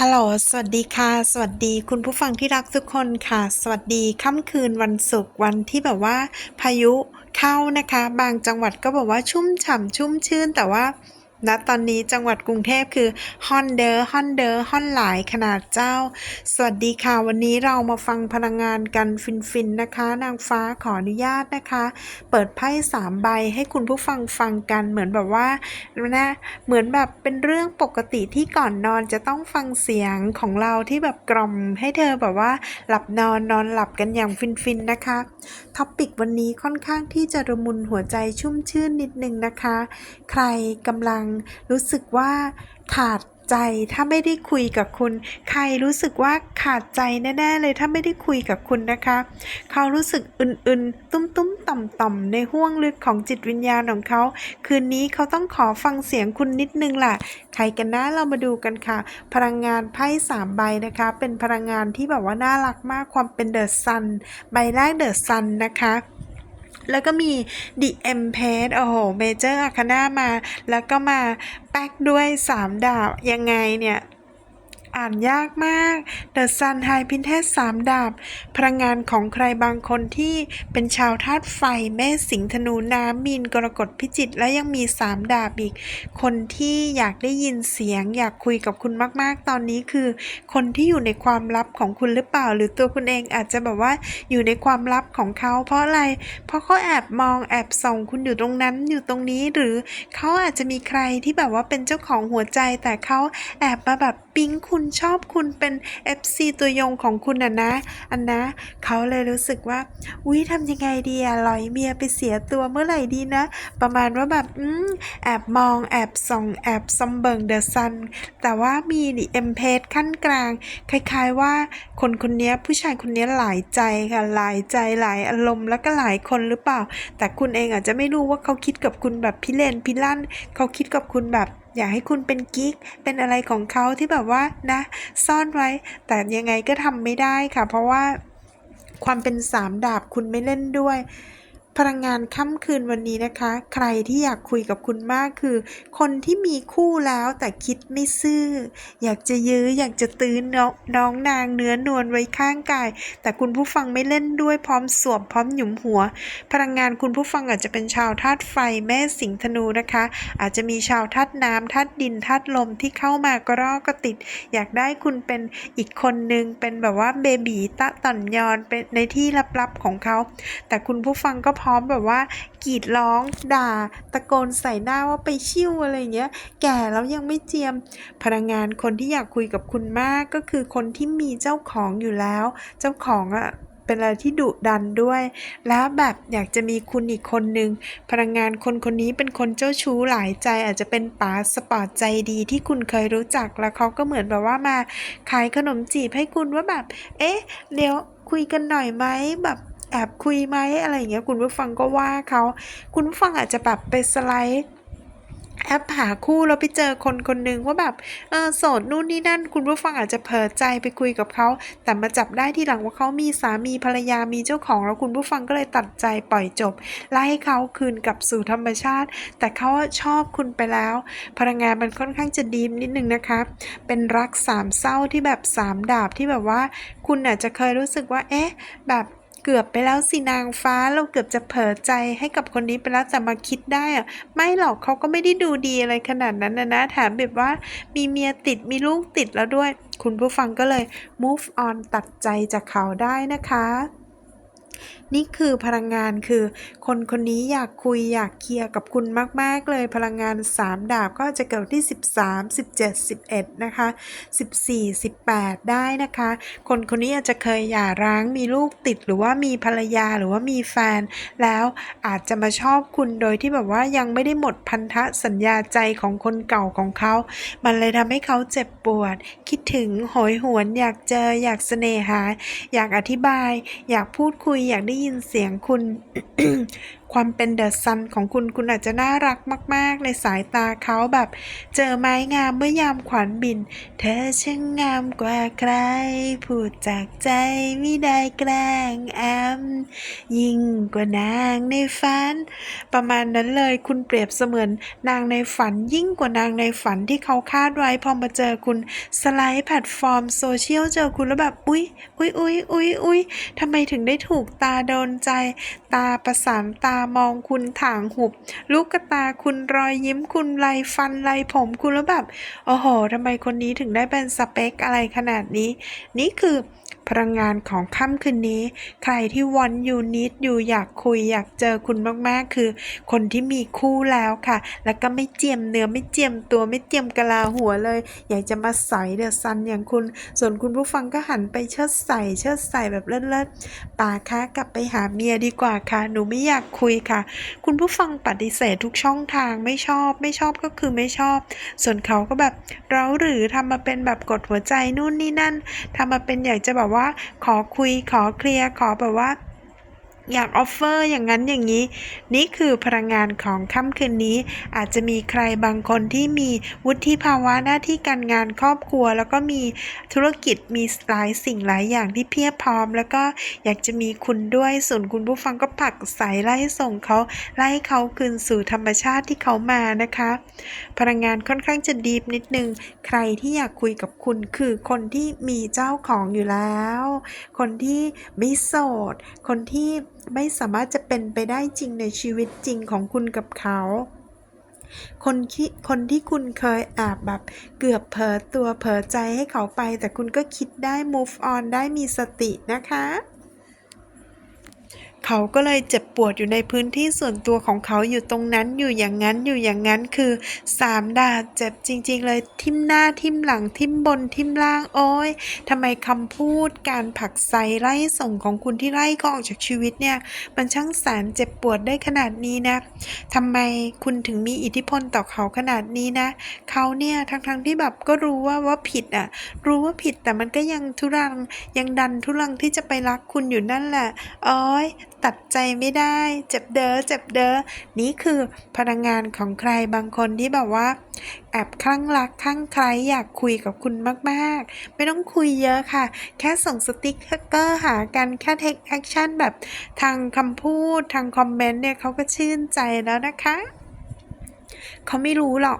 ฮัลโหล สวัสดีค่ะ สวัสดีคุณผู้ฟังที่รักทุกคนค่ะ สวัสดีค่ำคืนวันศุกร์วันที่แบบว่า พายุเข้านะคะ บางจังหวัดก็บอกว่าชุ่มฉ่ำชุ่มชื่น แต่ว่า ณตอนนี้จังหวัดกรุงเทพคือฮอนเดอร์ฮอนเดอร์ฮอนหลายขนาดเจ้า สวัสดีค่ะ วันนี้เรามาฟังพลังงานกันฟินๆนะคะ นางฟ้าขออนุญาตนะคะ เปิดไพ่สามใบให้คุณผู้ฟังฟังกันเหมือนแบบว่านะเหมือนแบบเป็นเรื่องปกติที่ก่อนนอนจะต้องฟังเสียงของเราที่แบบกล่อมให้เธอแบบว่า หลับนอนนอนหลับกันอย่างฟินๆนะคะท็อปิกวันนี้ค่อนข้างที่จะระมุนหัวใจชุ่มชื่นนิดนึงนะคะ ใครกำลังรู้สึกว่าขาดใจถ้าไม่ได้คุยกับคุณ ใครรู้สึกว่าขาดใจแน่ๆเลยถ้าไม่ได้คุยกับคุณนะคะ เขารู้สึกอึนๆ ตุ้มๆ ต่อมๆในห้วงลึกของจิตวิญญาณของเขา คืนนี้เขาต้องขอฟังเสียงคุณนิดนึงแหละใครกันนะเรามาดูกันค่ะ พลังงานไพ่สามใบนะคะ เป็นพลังงานที่แบบว่าน่ารักมากความเป็นเดอะซันใบแรกเดอะซันนะคะ แล้วก็มี The e m p r e s s โอ้โหเมเจอร์อาคาน่ามา แล้วก็มาแป๊กด้วย 3 ดาบยังไงเนี่ย อ่านยากมาก The Sun High Princess 3ดาบ พลังงานของใครบางคนที่เป็นชาวธาตุไฟ แม่สิงห์ธนูน้ำมีนกรกฎพิจิต และยังมี3ดาบอีก คนที่อยากได้ยินเสียง อยากคุยกับคุณมาก ๆ ตอนนี้คือ คนที่อยู่ในความลับของคุณหรือเปล่า หรือตัวคุณเองอาจจะแบบว่าอยู่ในความลับของเขา เพราะอะไร เพราะเขาแอบมองแอบส่องคุณอยู่ตรงนั้นอยู่ตรงนี้หรือเขาอาจจะมีใครที่แบบว่าเป็นเจ้าของหัวใจแต่เขาแอบมาแบบปิ๊งคุณชอบคุณเป็น FC ตัวยงของคุณอะนะอันนะ เขาเลยรู้สึกว่าอุ้ยทำยังไงดีอะลอยเมียไปเสียตัวเมื่อไหร่ดีนะ ประมาณว่าแบบอืมแอบมองแอบส่องแอบซอมเบิงเดอะซันแต่ว่ามีดิเอ็มเพสขั้นกลาง คล้ายๆว่าคนคนนี้ผู้ชายคนนี้หลายใจค่ะหลายใจหลายอารมณ์แล้วก็หลายคนหรือเปล่า แต่คุณเองอาจจะไม่รู้ว่าเขาคิดกับคุณแบบพิเรนพิลั่นเขาคิดกับคุณแบบ อยากให้คุณเป็นกิ๊ก เป็นอะไรของเขาที่แบบว่านะ ซ่อนไว้ แต่ยังไงก็ทำไม่ได้ค่ะ เพราะว่าความเป็นสามดาบคุณไม่เล่นด้วย พลังงานค่ำคืนวันนี้นะคะ ใครที่อยากคุยกับคุณมากคือ คนที่มีคู่แล้วแต่คิดไม่ซื่อ อยากจะยื้ออยากจะตื้อน้องน้องนางเนื้อนวลไว้ข้างกาย แต่คุณผู้ฟังไม่เล่นด้วยพร้อมสวมพร้อมหยุมหัว พลังงานคุณผู้ฟังอาจจะเป็นชาวธาตุไฟแม่สิงห์ธนูนะคะ อาจจะมีชาวธาตุน้ำธาตุดินธาตุลมที่เข้ามากรอกก็ติด อยากได้คุณเป็นอีกคนนึงเป็นแบบว่าเบบีตะต่อนยอนเป็นในที่ลับๆของเขา แต่คุณผู้ฟังก็พร้อมแบบว่ากรีดร้องด่า ตะโกนใส่หน้าว่าไปชิ่วอะไรเงี้ย แก่แล้วยังไม่เจียมพลังงานคนที่อยากคุยกับคุณมากก็คือคนที่มีเจ้าของอยู่แล้ว เจ้าของอะเป็นอะไรที่ดุดันด้วย แล้วแบบอยากจะมีคุณอีกคนนึงพลังงานคนคนนี้เป็นคนเจ้าชู้หลายใจ อาจจะเป็นป๋าสปอร์ตใจดีที่คุณเคยรู้จัก แล้วเขาก็เหมือนแบบว่ามาขายขนมจีบให้คุณว่าแบบ เอ๊ะ เดี๋ยวคุยกันหน่อยไหมแบบ อบคุยไหมอะไรอย่างเงี้ยคุณผู้ฟังก็ว่าเขาคุณผู้ฟังอาจจะแบบไปสไลด์แอปหาคู่แล้วไปเจอคนคนหนึ่งว่าแบบเออโสดนู่นนี่นั่น คุณผู้ฟังอาจจะเผลอใจไปคุยกับเขา แต่มาจับได้ที่หลังว่าเขามีสามีภรรยามีเจ้าของแล้วคุณผู้ฟังก็เลยตัดใจปล่อยจบไล่ให้เขาคืนกลับสู่ธรรมชาติ แต่เขาชอบคุณไปแล้ว พลังงานมันค่อนข้างจะดีมนิดนึงนะคะ เป็นรักสามเศร้าที่แบบสามดาบที่แบบว่า คุณอาจจะเคยรู้สึกว่า เอ๊ะ แบบ เกือบไปแล้วสินางฟ้าเราเกือบจะเผลอใจให้กับคนนี้ไปแล้วแต่มาคิดได้อะไม่หรอกเขาก็ไม่ได้ดูดีอะไรขนาดนั้นนะนะถามแบบว่ามีเมียติดมีลูกติดแล้วด้วย คุณผู้ฟังก็เลย move on ตัดใจจากเขาได้นะคะนี่คือพลังงานคือ คนคนนี้อยากคุยอยากเคลียร์กับคุณมาก ๆ เลยพลังงาน 3 ดาบก็จะเกิดที่ 13 17 11 นะคะ 14 18 ได้นะคะ คนคนนี้อาจจะเคยหย่าร้างมีลูกติดหรือว่ามีภรรยาหรือว่ามีแฟน แล้วอาจจะมาชอบคุณโดยที่แบบว่ายังไม่ได้หมดพันธสัญญาใจของคนเก่าของเขา มันเลยทำให้เขาเจ็บปวด คิดถึงโหยหวนอยากเจออยากเสน่หา อยากอธิบาย อยากพูดคุยอยากได้ยินเสียงคุณความเป็นเดอะซันของคุณคุณอาจจะน่ารักมาก ๆ ในสายตาเขาแบบ เจอไม้งามเมื่อยามขวัญบิน เธอช่างงามกว่าใคร พูดจากใจไม่ได้แกล้งแอมยิ่งกว่านางในฝัน ประมาณนั้นเลยคุณเปรียบเสมือนนางในฝันยิ่งกว่านางในฝันที่เขาคาดไว้พอมาเจอคุณสไลด์แพลตฟอร์มโซเชียลเจอคุณแล้วแบบอุ๊ยอุ๊ยอุ๊ยอุ๊ยอุ๊ยทำไมถึงได้ถูกตาโดนใจ ตาประสานตามองคุณถ่างหุบ ลูกตาคุณรอยยิ้มคุณไรฟันไรผมคุณแล้วแบบ โอ้โหทำไมคนนี้ถึงได้เป็นสเปคอะไรขนาดนี้ นี่คือ พลังงานของค่ำคืนนี้ ใครที่วันอยู่นิดอยู่อยากคุยอยากเจอคุณมากๆ คือ คนที่มีคู่แล้วค่ะ แล้วก็ไม่เจียมเนื้อไม่เจียมตัวไม่เจียมกะลาหัวเลย อยากจะมาใส่เดอะซันอย่างคุณ ส่วนคุณผู้ฟังก็หันไปเชิดใส่เชิดใส่แบบเลิศๆป่าคะกลับไปหาเมียดีกว่าค่ะ หนูไม่อยากคุยค่ะ คุณผู้ฟังปฏิเสธทุกช่องทางไม่ชอบ ไม่ชอบก็คือไม่ชอบ ส่วนเขาก็แบบเราหรือทำมาเป็นแบบกดหัวใจนู่นนี่นั่นทำมาเป็นอยากจะแบบว่าว่าขอคุยขอเคลียร์ขอแบบว่า อยากออฟเฟอร์อย่างนั้นอย่างนี้ นี่คือพลังงานของค่ำคืนนี้ อาจจะมีใครบางคนที่มีวุฒิภาวะหน้าที่การงานครอบครัว แล้วก็มีธุรกิจมีหลายสิ่งหลายอย่างที่เพียบพร้อม แล้วก็อยากจะมีคุณด้วยส่วนคุณผู้ฟังก็ผลักสไล่ส่งเขาไล่เขาคืนสู่ธรรมชาติที่เขามานะคะ พลังงานค่อนข้างจะดีฟนิดนึง ใครที่อยากคุยกับคุณคือคนที่มีเจ้าของอยู่แล้ว คนที่ไม่โสด คนที่ไม่สามารถจะเป็นไปได้จริงในชีวิตจริงของคุณกับเขา คนที่คนที่คุณเคยแอบแบบเกือบเผลอตัวเผลอใจให้เขาไป แต่คุณก็คิดได้ move on ได้มีสตินะคะ เขาก็เลยเจ็บปวดอยู่ในพื้นที่ส่วนตัวของเขาอยู่ตรงนั้นอยู่อย่างนั้นอยู่อย่างนั้นคือสามดาบเจ็บจริง ๆ เลยทิ่มหน้าทิ่มหลังทิ่มบนทิ่มล่างโอ้ยทำไมคำพูดการผลักไสไล่ส่งของคุณที่ไล่เขาออกจากชีวิตเนี่ยมันช่างแสนเจ็บปวดได้ขนาดนี้นะทำไมคุณถึงมีอิทธิพลต่อเขาขนาดนี้นะ เขาเนี่ยทั้งๆที่แบบก็รู้ว่าว่าผิดอะ รู้ว่าผิดแต่มันก็ยังทุรังยังดันทุรังที่จะไปรักคุณอยู่นั่นแหละโอ้ยตัดใจไม่ได้ เจ็บเด้อเจ็บเด้อนี่คือพลังงานของใครบางคนที่แบบว่า แอบคลั่งรักคลั่งใครอยากคุยกับคุณมากๆ ไม่ต้องคุยเยอะค่ะ แค่ส่งสติ๊กเกอร์หากันแค่เทคแอคชั่นแบบทางคำพูดทางคอมเมนต์เนี่ยเขาก็ชื่นใจแล้วนะคะ เขาไม่รู้หรอก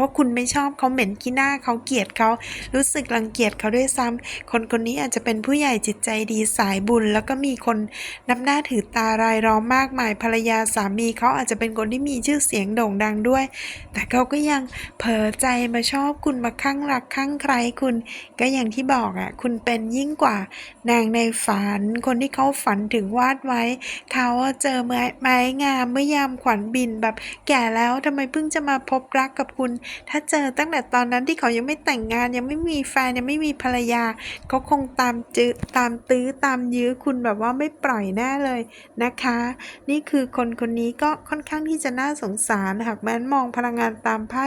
ว่าคุณไม่ชอบเขาเหม็นขี้หน้าเขาเกลียดเขารู้สึกรังเกียจเขาด้วยซ้ำคนคนนี้อาจจะเป็นผู้ใหญ่จิตใจดีสายบุญ แล้วก็มีคนนับหน้าถือตารายล้อมมากมายภรรยาสามีเขาอาจจะเป็นคนที่มีชื่อเสียงโด่งดังด้วย แต่เขาก็ยังเผลอใจมาชอบคุณมาข้างรักข้างใครคุณ ก็อย่างที่บอกอะ คุณเป็นยิ่งกว่านางในฝัน คนที่เขาฝันถึงวาดไว้ เขาเจอไม้ไม้งามเมื่อยามขวัญบินแบบแก่แล้วทำไมเพิ่งจะมาพบรักกับคุณ ถ้าเจอตั้งแต่ตอนนั้นที่เขายังไม่แต่งงาน ยังไม่มีแฟนยังไม่มีภรรยาเขาคงตามจื้อตามตื้อตามยื้อคุณแบบว่าไม่ปล่อยแน่เลยนะคะ นี่คือคนคนนี้ก็ค่อนข้างที่จะน่าสงสารหากแม้นมองพลังงานตามไพ่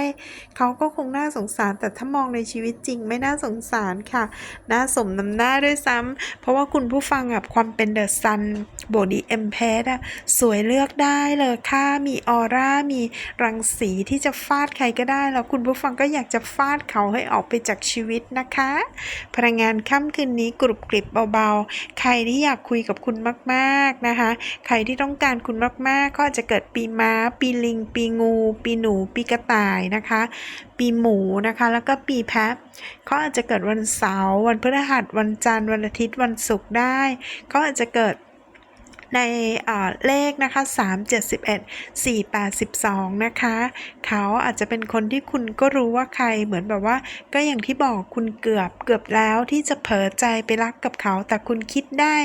เขาก็คงน่าสงสาร แต่ถ้ามองในชีวิตจริงไม่น่าสงสารค่ะน่าสมน้ำหน้าด้วยซ้ำเพราะว่าคุณผู้ฟังแบบความเป็นเดอะซัน บดีเอ็มเพสอะสวยเลือกได้เลยค่ะ มีออร่า มีรังสีที่จะฟาดใครก็ได้ แล้วคุณผู้ฟังก็อยากจะฟาดเขาให้ออกไปจากชีวิตนะคะ พลังงานค่ำคืนนี้กรุบกริบเบาๆ ใครที่อยากคุยกับคุณมากๆนะคะ ใครที่ต้องการคุณมากๆ ก็อาจจะเกิดปีม้า ปีลิง ปีงู ปีหนู ปีกระต่ายนะคะ ปีหมูนะคะ แล้วก็ปีแพะเขาอาจจะเกิดวันเสาร์วันพฤหัสวันจันทร์วันอาทิตย์วันศุกร์ได้เขาอาจจะเกิด ในเลขนะคะ 3 71 4 82นะคะ เขาอาจจะเป็นคนที่คุณก็รู้ว่าใครเหมือนแบบว่า ก็อย่างที่บอกคุณเกือบเกือบแล้วที่จะเผลอใจไปรักกับเขา แต่คุณคิดได้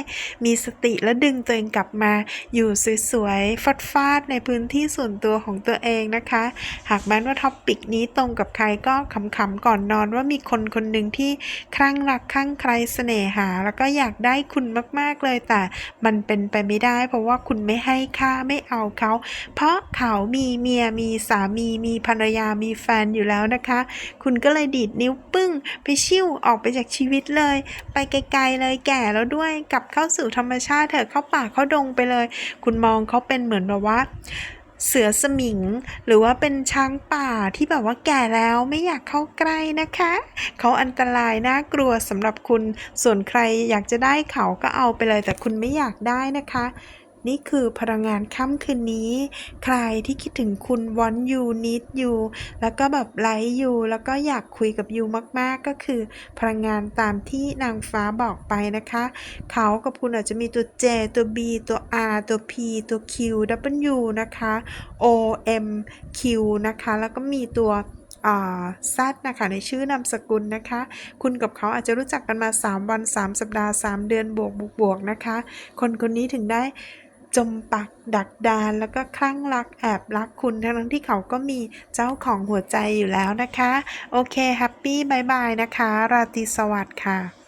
มีสติและดึงตัวเองกลับมา อยู่สวยๆฟัดฟาดในพื้นที่ส่วนตัวของตัวเองนะคะ หากแม้ว่าท็อปปิกนี้ตรงกับใครก็ขำๆก่อนนอนว่ามีคนคนหนึ่งที่คลั่งรักคลั่งใครเสน่หา แล้วก็อยากได้คุณมากๆเลยแต่มันเป็นไปไม่ไม่ได้ เพราะว่าคุณไม่ให้ค่าไม่เอาเขา เพราะเขามีเมียมีสามีมีภรรยามีแฟนอยู่แล้วนะคะ คุณก็เลยดีดนิ้วปึ้ง ไปชิ่วออกไปจากชีวิตเลย ไปไกลๆเลยแก่แล้วด้วยกลับเข้าสู่ธรรมชาติเถอะเข้าป่าเข้าดงไปเลย คุณมองเขาเป็นเหมือนแบบว่า เสือสมิง หรือว่าเป็นช้างป่าที่แบบว่าแก่แล้วไม่อยากเข้าใกล้นะคะ เขาอันตรายน่ากลัวสำหรับคุณ ส่วนใครอยากจะได้เขาก็เอาไปเลย แต่คุณไม่อยากได้นะคะ นี่คือพลังงานค่ำคืนนี้ ใครที่คิดถึงคุณวอนยูนิดยูแล้วก็แบบไลค์ยูแล้วก็อยากคุยกับยูมากๆ ก็คือพลังงานตามที่นางฟ้าบอกไปนะคะ เขากับคุณอาจจะมีตัว J ตัว B ตัว R ตัว P ตัว Q W นะคะ O M Q นะคะ แล้วก็มีตัวซัดนะคะในชื่อนามสกุลนะคะ คุณกับเขาอาจจะรู้จักกันมา 3 วัน 3 สัปดาห์ 3 เดือนบวกบวกบวกนะคะ คนคนนี้ถึงได้ จมปักดักดานแล้วก็คลั่งรักแอบรักคุณทั้งที่เขาก็มีเจ้าของหัวใจอยู่แล้วนะคะ โอเคแฮปปี้บายบายนะคะ ราตรีสวัสดิ์ค่ะ